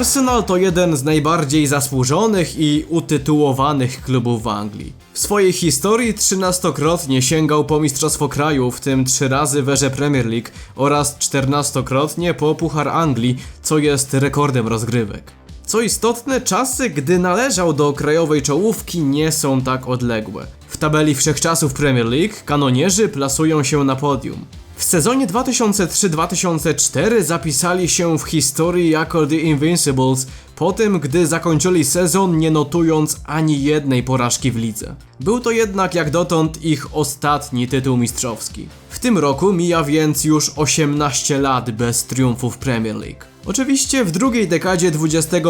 Arsenal to jeden z najbardziej zasłużonych i utytułowanych klubów w Anglii. W swojej historii 13-krotnie sięgał po Mistrzostwo Kraju, w tym 3 razy weże Premier League oraz 14-krotnie po Puchar Anglii, co jest rekordem rozgrywek. Co istotne, czasy, gdy należał do krajowej czołówki nie są tak odległe. W tabeli wszechczasów Premier League kanonierzy plasują się na podium. W sezonie 2003-2004 zapisali się w historii jako The Invincibles po tym, gdy zakończyli sezon nie notując ani jednej porażki w lidze. Był to jednak jak dotąd ich ostatni tytuł mistrzowski. W tym roku mija więc już 18 lat bez triumfu w Premier League. Oczywiście w drugiej dekadzie XXI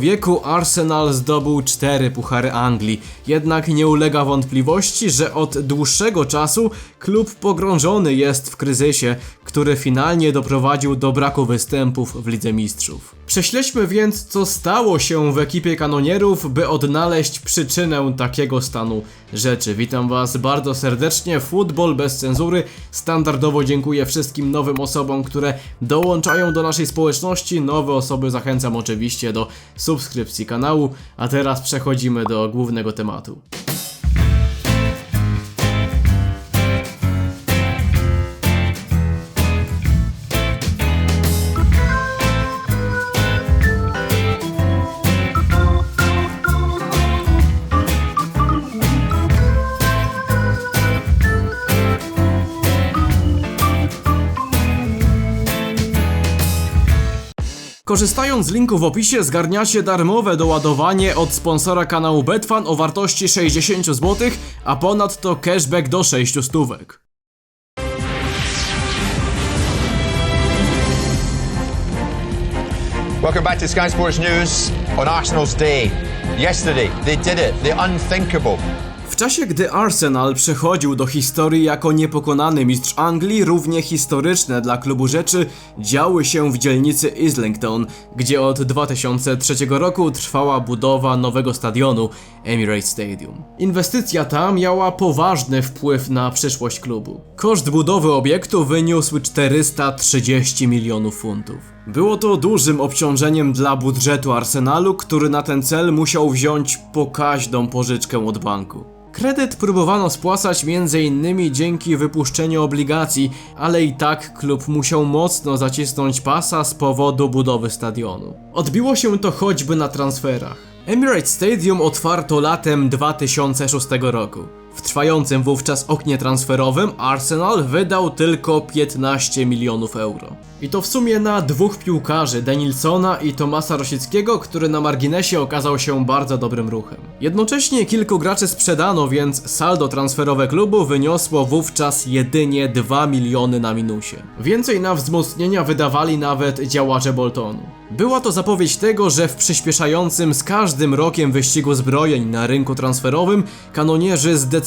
wieku Arsenal zdobył cztery puchary Anglii, jednak nie ulega wątpliwości, że od dłuższego czasu klub pogrążony jest w kryzysie, który finalnie doprowadził do braku występów w Lidze Mistrzów. Prześledźmy więc, co stało się w ekipie kanonierów, by odnaleźć przyczynę takiego stanu rzeczy. Witam Was bardzo serdecznie, Futbol bez cenzury. Standardowo dziękuję wszystkim nowym osobom, które dołączają do naszej społeczności. Nowe osoby zachęcam oczywiście do subskrypcji kanału, a teraz przechodzimy do głównego tematu. Korzystając z linku w opisie zgarniacie darmowe doładowanie od sponsora kanału Betfan o wartości 60 zł, a ponadto cashback do 6 stówek. Welcome back to Sky Sports News on Arsenal's day. Yesterday, they did it, the unthinkable. W czasie gdy Arsenal przechodził do historii jako niepokonany mistrz Anglii, równie historyczne dla klubu rzeczy działy się w dzielnicy Islington, gdzie od 2003 roku trwała budowa nowego stadionu Emirates Stadium. Inwestycja ta miała poważny wpływ na przyszłość klubu. Koszt budowy obiektu wyniósł 430 milionów funtów. Było to dużym obciążeniem dla budżetu Arsenalu, który na ten cel musiał wziąć pokaźną pożyczkę od banku. Kredyt próbowano spłacać m.in. dzięki wypuszczeniu obligacji, ale i tak klub musiał mocno zacisnąć pasa z powodu budowy stadionu. Odbiło się to choćby na transferach. Emirates Stadium otwarto latem 2006 roku. W trwającym wówczas oknie transferowym Arsenal wydał tylko 15 milionów euro. I to w sumie na dwóch piłkarzy, Denilsona i Tomasa Rosickiego, który na marginesie okazał się bardzo dobrym ruchem. Jednocześnie kilku graczy sprzedano, więc saldo transferowe klubu wyniosło wówczas jedynie 2 miliony na minusie. Więcej na wzmocnienia wydawali nawet działacze Boltonu. Była to zapowiedź tego, że w przyspieszającym z każdym rokiem wyścigu zbrojeń na rynku transferowym kanonierzy zdecydowanie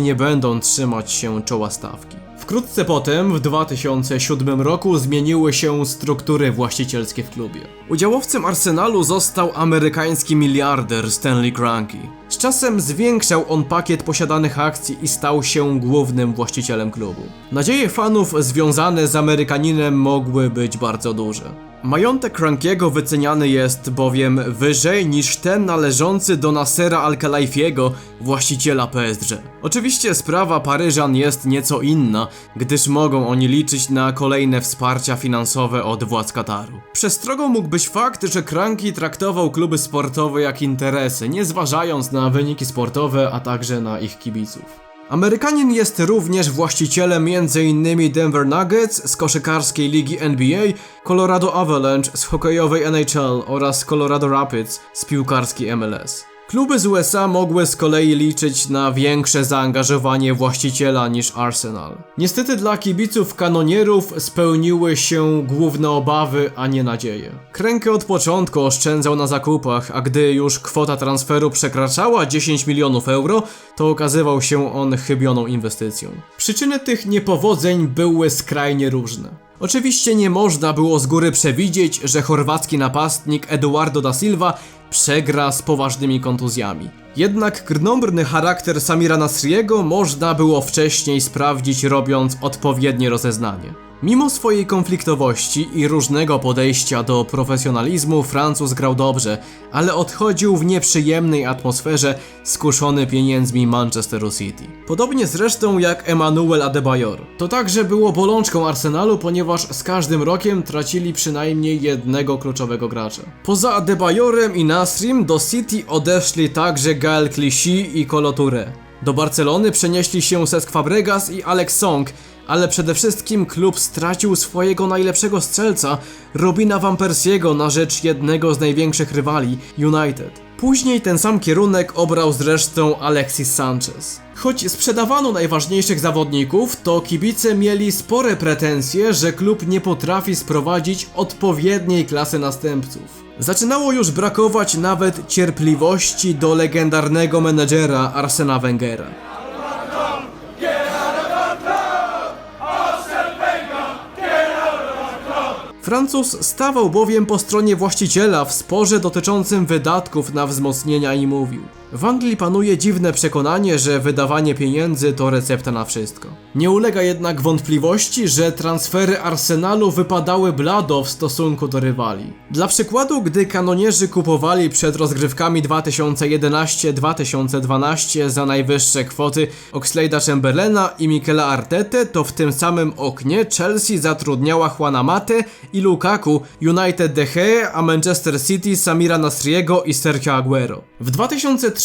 nie będą trzymać się czoła stawki. Wkrótce potem, w 2007 roku, zmieniły się struktury właścicielskie w klubie. Udziałowcem Arsenalu został amerykański miliarder Stanley Kroenke. Z czasem zwiększał on pakiet posiadanych akcji i stał się głównym właścicielem klubu. Nadzieje fanów związane z Amerykaninem mogły być bardzo duże. Majątek Krankiego wyceniany jest bowiem wyżej niż ten należący do Nasera Al-Khelaifiego, właściciela PSG. Oczywiście sprawa Paryżan jest nieco inna, gdyż mogą oni liczyć na kolejne wsparcia finansowe od władz Kataru. Przestrogą mógł być fakt, że Kranki traktował kluby sportowe jak interesy, nie zważając na wyniki sportowe, a także na ich kibiców. Amerykanin jest również właścicielem m.in. Denver Nuggets z koszykarskiej ligi NBA, Colorado Avalanche z hokejowej NHL oraz Colorado Rapids z piłkarskiej MLS. Kluby z USA mogły z kolei liczyć na większe zaangażowanie właściciela niż Arsenal. Niestety dla kibiców kanonierów spełniły się główne obawy, a nie nadzieje. Krękę od początku oszczędzał na zakupach, a gdy już kwota transferu przekraczała 10 milionów euro, to okazywał się on chybioną inwestycją. Przyczyny tych niepowodzeń były skrajnie różne. Oczywiście nie można było z góry przewidzieć, że chorwacki napastnik Eduardo da Silva przegra z poważnymi kontuzjami. Jednak grnombrny charakter Samira Nasriego można było wcześniej sprawdzić robiąc odpowiednie rozeznanie. Mimo swojej konfliktowości i różnego podejścia do profesjonalizmu, Francuz grał dobrze, ale odchodził w nieprzyjemnej atmosferze, skuszony pieniędzmi Manchesteru City. Podobnie zresztą jak Emmanuel Adebayor. To także było bolączką Arsenalu, ponieważ z każdym rokiem tracili przynajmniej jednego kluczowego gracza. Poza Adebayorem i Nasrim do City odeszli także Gael Clichy i Kolo Touré. Do Barcelony przenieśli się Cesc Fabregas i Alex Song, ale przede wszystkim klub stracił swojego najlepszego strzelca, Robina Van Persiego na rzecz jednego z największych rywali, United. Później ten sam kierunek obrał zresztą Alexis Sanchez. Choć sprzedawano najważniejszych zawodników, to kibice mieli spore pretensje, że klub nie potrafi sprowadzić odpowiedniej klasy następców. Zaczynało już brakować nawet cierpliwości do legendarnego menedżera Arsena Wengera. Francuz stawał bowiem po stronie właściciela w sporze dotyczącym wydatków na wzmocnienia i mówił: W Anglii panuje dziwne przekonanie, że wydawanie pieniędzy to recepta na wszystko. Nie ulega jednak wątpliwości, że transfery Arsenalu wypadały blado w stosunku do rywali. Dla przykładu, gdy kanonierzy kupowali przed rozgrywkami 2011-2012 za najwyższe kwoty Oxlade'a Chamberlaina i Michaela Artetę, to w tym samym oknie Chelsea zatrudniała Juana Mate i Lukaku, United De Gea, a Manchester City Samira Nasriego i Sergio Aguero. W 2013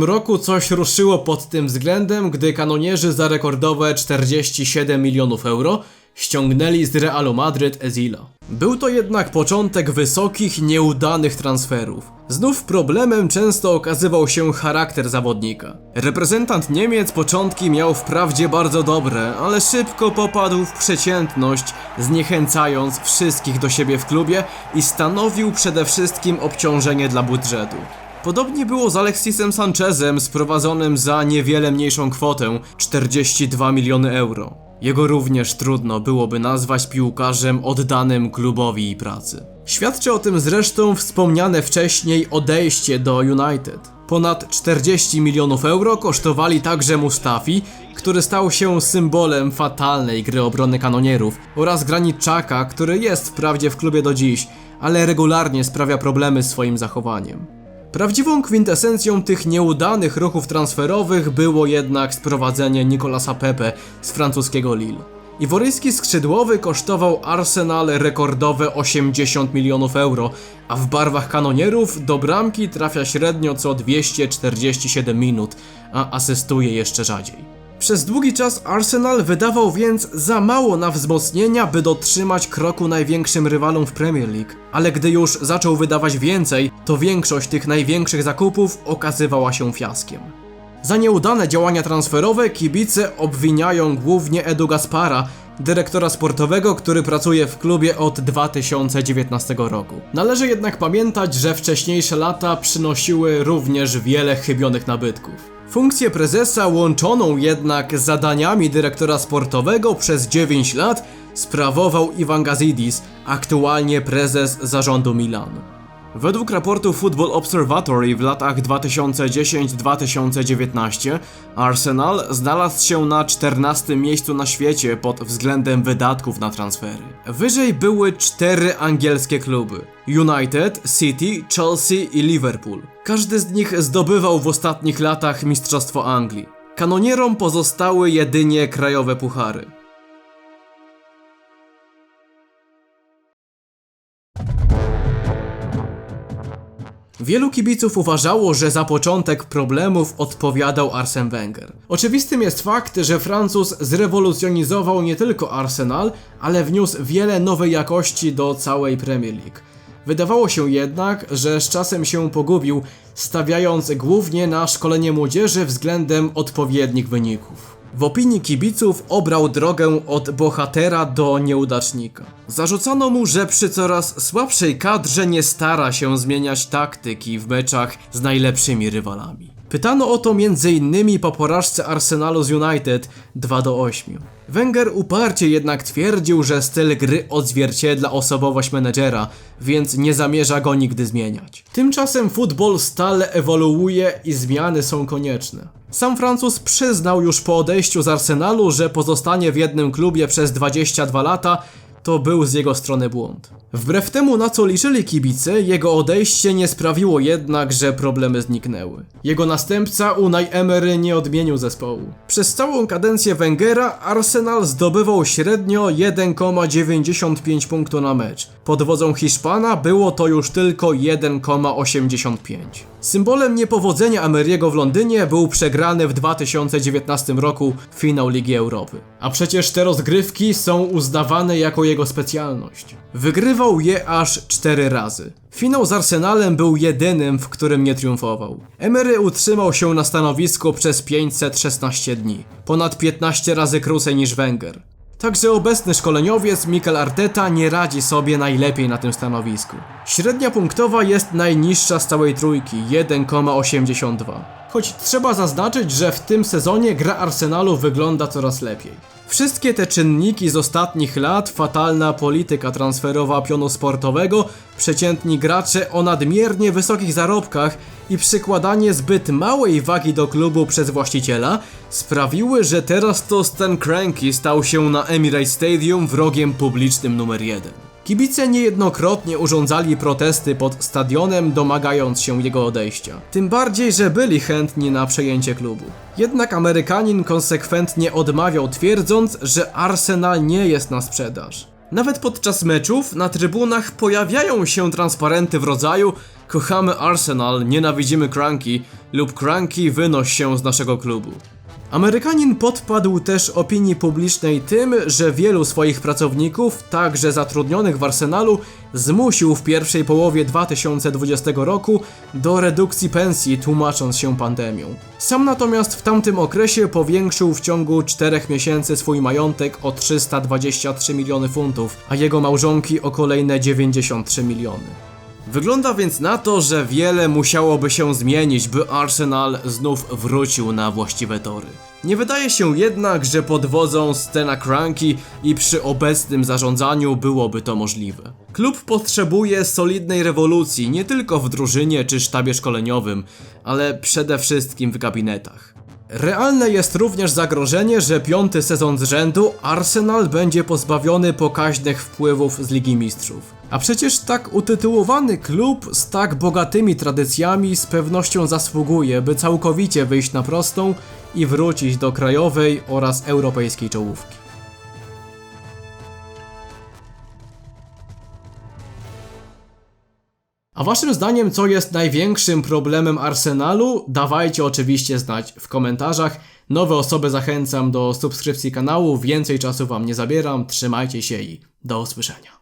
roku coś ruszyło pod tym względem, gdy kanonierzy za rekordowe 47 milionów euro ściągnęli z Realu Madryt Ezila. Był to jednak początek wysokich, nieudanych transferów. Znów problemem często okazywał się charakter zawodnika. Reprezentant Niemiec początki miał wprawdzie bardzo dobre, ale szybko popadł w przeciętność, zniechęcając wszystkich do siebie w klubie i stanowił przede wszystkim obciążenie dla budżetu. Podobnie było z Alexisem Sanchezem sprowadzonym za niewiele mniejszą kwotę 42 miliony euro. Jego również trudno byłoby nazwać piłkarzem oddanym klubowi i pracy. Świadczy o tym zresztą wspomniane wcześniej odejście do United. Ponad 40 milionów euro kosztowali także Mustafi, który stał się symbolem fatalnej gry obrony kanonierów, oraz Granitczaka, który jest wprawdzie w klubie do dziś, ale regularnie sprawia problemy swoim zachowaniem. Prawdziwą kwintesencją tych nieudanych ruchów transferowych było jednak sprowadzenie Nicolasa Pepe z francuskiego Lille. Iworyjski skrzydłowy kosztował Arsenal rekordowe 80 milionów euro, a w barwach kanonierów do bramki trafia średnio co 247 minut, a asystuje jeszcze rzadziej. Przez długi czas Arsenal wydawał więc za mało na wzmocnienia, by dotrzymać kroku największym rywalom w Premier League. Ale gdy już zaczął wydawać więcej, to większość tych największych zakupów okazywała się fiaskiem. Za nieudane działania transferowe kibice obwiniają głównie Edu Gaspara, dyrektora sportowego, który pracuje w klubie od 2019 roku. Należy jednak pamiętać, że wcześniejsze lata przynosiły również wiele chybionych nabytków. Funkcję prezesa łączoną jednak z zadaniami dyrektora sportowego przez 9 lat sprawował Ivan Gazidis, aktualnie prezes zarządu Milanu. Według raportu Football Observatory w latach 2010-2019 Arsenal znalazł się na 14 miejscu na świecie pod względem wydatków na transfery. Wyżej były cztery angielskie kluby: United, City, Chelsea i Liverpool. Każdy z nich zdobywał w ostatnich latach Mistrzostwo Anglii. Kanonierom pozostały jedynie krajowe puchary. Wielu kibiców uważało, że za początek problemów odpowiadał Arsene Wenger. Oczywistym jest fakt, że Francuz zrewolucjonizował nie tylko Arsenal, ale wniósł wiele nowej jakości do całej Premier League. Wydawało się jednak, że z czasem się pogubił, stawiając głównie na szkolenie młodzieży względem odpowiednich wyników. W opinii kibiców obrał drogę od bohatera do nieudacznika. Zarzucano mu, że przy coraz słabszej kadrze nie stara się zmieniać taktyki w meczach z najlepszymi rywalami. Pytano o to m.in. po porażce Arsenalu z United 2 do 8. Wenger uparcie jednak twierdził, że styl gry odzwierciedla osobowość menedżera, więc nie zamierza go nigdy zmieniać. Tymczasem futbol stale ewoluuje i zmiany są konieczne. Sam Francuz przyznał już po odejściu z Arsenalu, że pozostanie w jednym klubie przez 22 lata to był z jego strony błąd. Wbrew temu, na co liczyli kibice, jego odejście nie sprawiło jednak, że problemy zniknęły. Jego następca Unai Emery nie odmienił zespołu. Przez całą kadencję Wengera Arsenal zdobywał średnio 1,95 punktu na mecz. Pod wodzą Hiszpana było to już tylko 1,85. Symbolem niepowodzenia Emery'ego w Londynie był przegrany w 2019 roku finał Ligi Europy. A przecież te rozgrywki są uznawane jako jego specjalność. Wygrywał je aż 4 razy. Finał z Arsenalem był jedynym, w którym nie triumfował. Emery utrzymał się na stanowisku przez 516 dni, ponad 15 razy krócej niż Wenger. Także obecny szkoleniowiec Mikel Arteta nie radzi sobie najlepiej na tym stanowisku. Średnia punktowa jest najniższa z całej trójki 1,82. Choć trzeba zaznaczyć, że w tym sezonie gra Arsenalu wygląda coraz lepiej. Wszystkie te czynniki z ostatnich lat, fatalna polityka transferowa pionu sportowego, przeciętni gracze o nadmiernie wysokich zarobkach i przykładanie zbyt małej wagi do klubu przez właściciela sprawiły, że teraz to Stan Cranky stał się na Emirates Stadium wrogiem publicznym numer jeden. Kibice niejednokrotnie urządzali protesty pod stadionem, domagając się jego odejścia. Tym bardziej, że byli chętni na przejęcie klubu. Jednak Amerykanin konsekwentnie odmawiał, twierdząc, że Arsenal nie jest na sprzedaż. Nawet podczas meczów na trybunach pojawiają się transparenty w rodzaju Kochamy Arsenal, nienawidzimy Cranky lub Cranky wynoś się z naszego klubu. Amerykanin podpadł też opinii publicznej tym, że wielu swoich pracowników, także zatrudnionych w Arsenalu, zmusił w pierwszej połowie 2020 roku do redukcji pensji, tłumacząc się pandemią. Sam natomiast w tamtym okresie powiększył w ciągu 4 miesięcy swój majątek o 323 miliony funtów, a jego małżonki o kolejne 93 miliony. Wygląda więc na to, że wiele musiałoby się zmienić, by Arsenal znów wrócił na właściwe tory. Nie wydaje się jednak, że pod wodzą Stena Cranky i przy obecnym zarządzaniu byłoby to możliwe. Klub potrzebuje solidnej rewolucji nie tylko w drużynie czy sztabie szkoleniowym, ale przede wszystkim w gabinetach. Realne jest również zagrożenie, że piąty sezon z rzędu Arsenal będzie pozbawiony pokaźnych wpływów z Ligi Mistrzów. A przecież tak utytułowany klub z tak bogatymi tradycjami z pewnością zasługuje, by całkowicie wyjść na prostą i wrócić do krajowej oraz europejskiej czołówki. A waszym zdaniem, co jest największym problemem Arsenalu? Dawajcie oczywiście znać w komentarzach. Nowe osoby zachęcam do subskrypcji kanału, więcej czasu wam nie zabieram, trzymajcie się i do usłyszenia.